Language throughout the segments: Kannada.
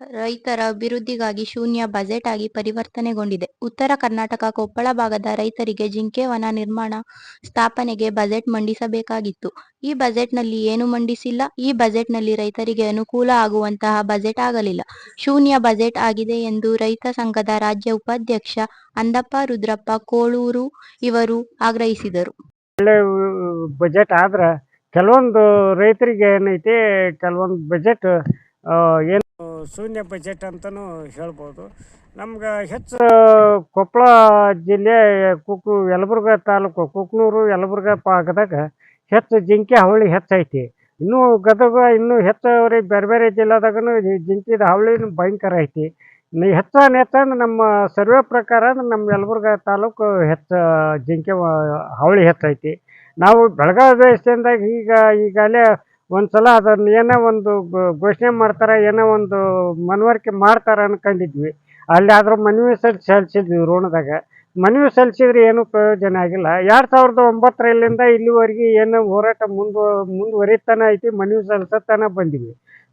ರೈತರ ಅಭಿವೃದ್ಧಿಗಾಗಿ ಶೂನ್ಯ ಬಜೆಟ್ ಆಗಿ ಪರಿವರ್ತನೆಗೊಂಡಿದೆ. ಉತ್ತರ ಕರ್ನಾಟಕ ಕೊಪ್ಪಳ ಭಾಗದ ರೈತರಿಗೆ ಜಿಂಕೆ ವನ ನಿರ್ಮಾಣ, ಸ್ಥಾಪನೆಗೆ ಬಜೆಟ್ ಮಂಡಿಸಬೇಕಾಗಿತ್ತು. ಈ ಬಜೆಟ್ನಲ್ಲಿ ಏನೂ ಮಂಡಿಸಿಲ್ಲ. ಈ ಬಜೆಟ್ನಲ್ಲಿ ರೈತರಿಗೆ ಅನುಕೂಲ ಆಗುವಂತಹ ಬಜೆಟ್ ಆಗಲಿಲ್ಲ. ಶೂನ್ಯ ಬಜೆಟ್ ಆಗಿದೆ ಎಂದು ರೈತ ಸಂಘದ ರಾಜ್ಯ ಉಪಾಧ್ಯಕ್ಷ ಅಂದಪ್ಪ ರುದ್ರಪ್ಪ ಕೋಳೂರು ಇವರು ಆಗ್ರಹಿಸಿದರು. ಬಜೆಟ್ ಆದ್ರೆ ಕೆಲವೊಂದು ರೈತರಿಗೆ ಏನೈತಿ ಕೆಲವೊಂದು ಬಜೆಟ್ ಏನು ಶೂನ್ಯ ಬಜೆಟ್ ಅಂತಲೂ ಹೇಳ್ಬೋದು. ನಮ್ಗೆ ಹೆಚ್ಚು ಕೊಪ್ಪಳ ಜಿಲ್ಲೆ ಕುಕ್ ಯಲಬುರ್ಗ ತಾಲೂಕು, ಕುಕ್ನೂರು ಯಲಬುರ್ಗ ಪಾಗದಾಗ ಹೆಚ್ಚು ಜಿಂಕೆ ಹಾವಳಿ ಹೆಚ್ಚೈತಿ. ಇನ್ನೂ ಗದಗ ಇನ್ನೂ ಹೆಚ್ಚುವರಿ ಬೇರೆ ಬೇರೆ ಜಿಲ್ಲಾದಾಗೂ ಜಿಂಕಿದ ಹಾವಳಿ ಭಯಂಕರ ಐತಿ. ಹೆಚ್ಚಾನ ಹೆಚ್ಚಾನ್ ಹೆಚ್ಚಂದ್ರೆ ನಮ್ಮ ಸರ್ವೆ ಪ್ರಕಾರ ನಮ್ಮ ಯಲಬುರ್ಗ ತಾಲೂಕು ಹೆಚ್ಚು ಜಿಂಕೆ ಹವಳಿ ಹೆಚ್ಚೈತಿ. ನಾವು ಬೆಳಗಾವಿ ದೇಶದಿಂದಾಗ ಈಗ ಈಗಾಗಲೇ ಒಂದು ಸಲ ಅದನ್ನ ಏನೋ ಒಂದು ಘೋಷಣೆ ಮಾಡ್ತಾರೆ, ಏನೋ ಒಂದು ಮನವರಿಕೆ ಮಾಡ್ತಾರೆ ಅನ್ಕೊಂಡಿದ್ವಿ. ಅಲ್ಲಿ ಆದ್ರೂ ಮನವಿ ಸಲ್ಲಿ ಸಲ್ಲಿಸಿದ್ವಿ ಋಣದಾಗ ಮನವಿ ಸಲ್ಲಿಸಿದ್ರೆ ಏನೂ ಪ್ರಯೋಜನ ಆಗಿಲ್ಲ. ಎರಡು ಸಾವಿರದ ಒಂಬತ್ತರಲ್ಲಿಂದ ಇಲ್ಲಿವರೆಗೆ ಏನು ಹೋರಾಟ ಮುಂದು ಮುಂದುವರಿತಾನೆ ಐತಿ, ಮನವಿ ಸಲ್ಲಿಸತ್ತಾನೆ ಬಂದಿವಿ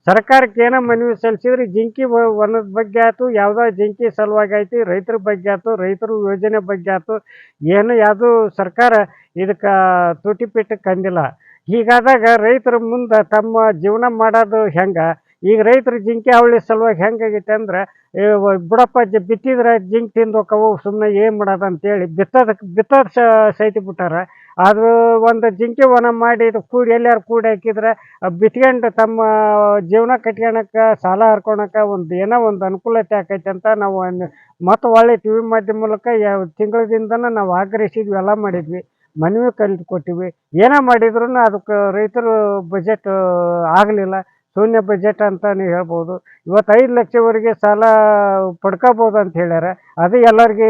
ಸರ್ಕಾರಕ್ಕೆ ಏನೋ ಮನವಿ ಸಲ್ಲಿಸಿದ್ರೆ ಜಿಂಕಿ ವನದ ಬಗ್ಗೆ ಆಯ್ತು, ಯಾವುದೋ ಜಿಂಕಿ ಸಲುವಾಗಿ ಐತಿ ರೈತರ ಬಗ್ಗೆ ಆಯ್ತು, ರೈತರ ಯೋಜನೆ ಬಗ್ಗೆ ಆಯ್ತು, ಏನು ಯಾವುದು ಸರ್ಕಾರ ಇದಕ್ಕೆ ತುಟಿಪಿಟ್ಟು ಪಿಟಿ ಕಂದಿಲ್ಲ. ಹೀಗಾದಾಗ ರೈತರ ಮುಂದೆ ತಮ್ಮ ಜೀವನ ಮಾಡೋದು ಹೆಂಗೆ? ಈಗ ರೈತರು ಜಿಂಕೆ ಅವಳಿ ಸಲುವಾಗಿ ಹೆಂಗಾಗೈತೆ ಅಂದ್ರೆ ಬುಡಪ್ಪ, ಜ, ಬಿತ್ತಿದ್ರೆ ಜಿಂಕೆ ತಿಂದು ಹೋಗವು ಸುಮ್ಮನೆ ಏನು ಮಾಡೋದು ಅಂತೇಳಿ ಬಿತ್ತೋದಕ್ಕೆ ಬಿತ್ತೋದು ಸೈತಿ ಬಿಟ್ಟಾರೆ. ಅದು ಒಂದು ಜಿಂಕೆ ವನ ಮಾಡಿ ಇದು ಕೂಡಿ ಎಲ್ಲಾರು ಕೂಡಿ ಹಾಕಿದ್ರೆ ಬಿತ್ಕೊಂಡು ತಮ್ಮ ಜೀವನ ಕಟ್ಕೊಳಕ್ಕೆ ಸಾಲ ಹರ್ಕೊಳಕ್ಕೆ ಒಂದು ಏನೋ ಒಂದು ಅನುಕೂಲತೆ ಆಕೈತೆ ಅಂತ ನಾವು ಮತ್ತೆ ಒಳ್ಳೆ ಟಿ ವಿ ಮಾಧ್ಯಮ ಮೂಲಕ ಯಾವ ನಾವು ಆಗ್ರಹಿಸಿದ್ವಿ, ಎಲ್ಲ ಮಾಡಿದ್ವಿ. ಮನವಿ ಕಲ್ತು ಕೊಟ್ಟಿವಿ. ಏನೇ ಮಾಡಿದ್ರು ಅದಕ್ಕೆ ರೈತರು ಬಜೆಟ್ ಆಗಲಿಲ್ಲ. ಶೂನ್ಯ ಬಜೆಟ್ ಅಂತ ನೀವು ಹೇಳ್ಬೋದು. ಇವತ್ತು ಐದು ಲಕ್ಷವರೆಗೆ ಸಾಲ ಪಡ್ಕೋಬೋದು ಅಂತ ಹೇಳ್ಯಾರ. ಅದು ಎಲ್ಲರಿಗೆ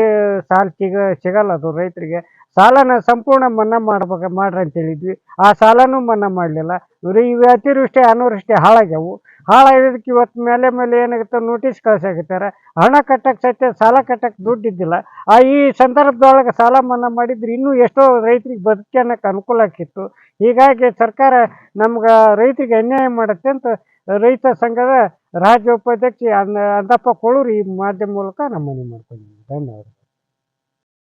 ಸಾಲ ಸಿಗ, ಸಿಗಲ್ಲ ಅದು ರೈತರಿಗೆ. ಸಾಲನ ಸಂಪೂರ್ಣ ಮನ್ನಾ ಮಾಡ್ಬೇಕು, ಮಾಡ್ರಿ ಅಂತ ಹೇಳಿದ್ವಿ ಆ ಸಾಲನೂ ಮನ್ನಾ ಮಾಡಲಿಲ್ಲ. ಇವರು ಇವು ಅತಿವೃಷ್ಟಿ ಅನಾವೃಷ್ಟಿ ಹಾಳಾಗ್ಯಾವು. ಹಾಳಾಗಿದ್ದಕ್ಕೆ ಇವತ್ತು ಮೇಲೆ ಮೇಲೆ ಏನಾಗುತ್ತೆ ನೋಟಿಸ್ ಕಳ್ಸಾಕತ್ತಾರೆ ಹಣ ಕಟ್ಟಕ್ಕೆ ಸತ್ಯ ಸಾಲ ಕಟ್ಟಕ್ಕೆ ದುಡ್ಡಿದ್ದಿಲ್ಲ. ಆ ಈ ಸಂದರ್ಭದೊಳಗೆ ಸಾಲ ಮನ್ನಾ ಮಾಡಿದ್ರೆ ಇನ್ನೂ ಎಷ್ಟೋ ರೈತರಿಗೆ ಬದುಕನ್ನಕ್ಕೆ ಅನುಕೂಲ ಆಕಿತ್ತು ಹೀಗಾಗಿ ಸರ್ಕಾರ ನಮ್ಗೆ ರೈತರಿಗೆ ಅನ್ಯಾಯ ಮಾಡುತ್ತೆ ಅಂತ ರೈತ ಸಂಘದ ರಾಜ್ಯ ಉಪಾಧ್ಯಕ್ಷ ಅಂದ ಅಂದಪ್ಪ ಕೋಳೂರು ಈ ಮಾಧ್ಯಮ ಮೂಲಕ ನಮ್ಮ ಮನೆ ಮಾಡ್ಕೊಂಡಿದ್ದೀನಿ ಧನ್ಯವಾದ